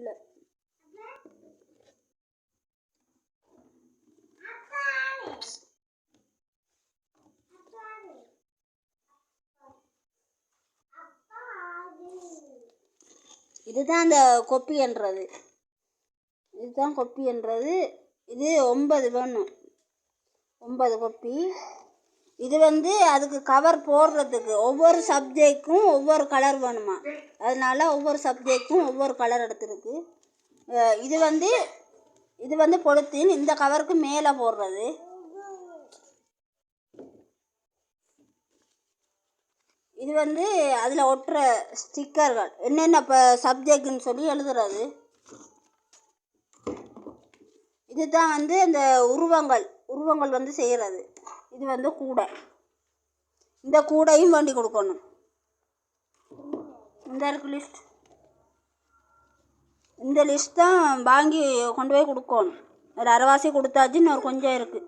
இல்லை. இதுதான் அந்த கொப்பி என்றது. இதுதான் கொப்பி என்றது. இது ஒன்பது வேணும் ஒன்பது கொப்பி. இது வந்து அதுக்கு கவர் போடுறதுக்கு ஒவ்வொரு சப்ஜெக்ட்க்கும் ஒவ்வொரு கலர் வேணுமா? அதனால ஒவ்வொரு சப்ஜெக்ட்க்கும் ஒவ்வொரு கலர் எடுத்துருக்கு. இது வந்து இது வந்து பொலித்தீன். இந்த கவருக்கு மேலே போடுறது. இது வந்து அதில் ஒட்டுற ஸ்டிக்கர்கள் என்னென்ன இப்போ சப்ஜெக்ட்னு சொல்லி எழுதுறது. இதுதான் வந்து அந்த உருவங்கள். உருவங்கள் வந்து செய்கிறது இது வந்து கூடை. இந்த கூடையும் வேண்டி கொடுக்கணும். இந்த இருக்கு லிஸ்ட் இந்த லிஸ்ட் தான் வாங்கி கொண்டு போய் கொடுக்கணும். ஒரு அரைவாசி கொடுத்தாச்சு இன்னொரு கொஞ்சம் இருக்குது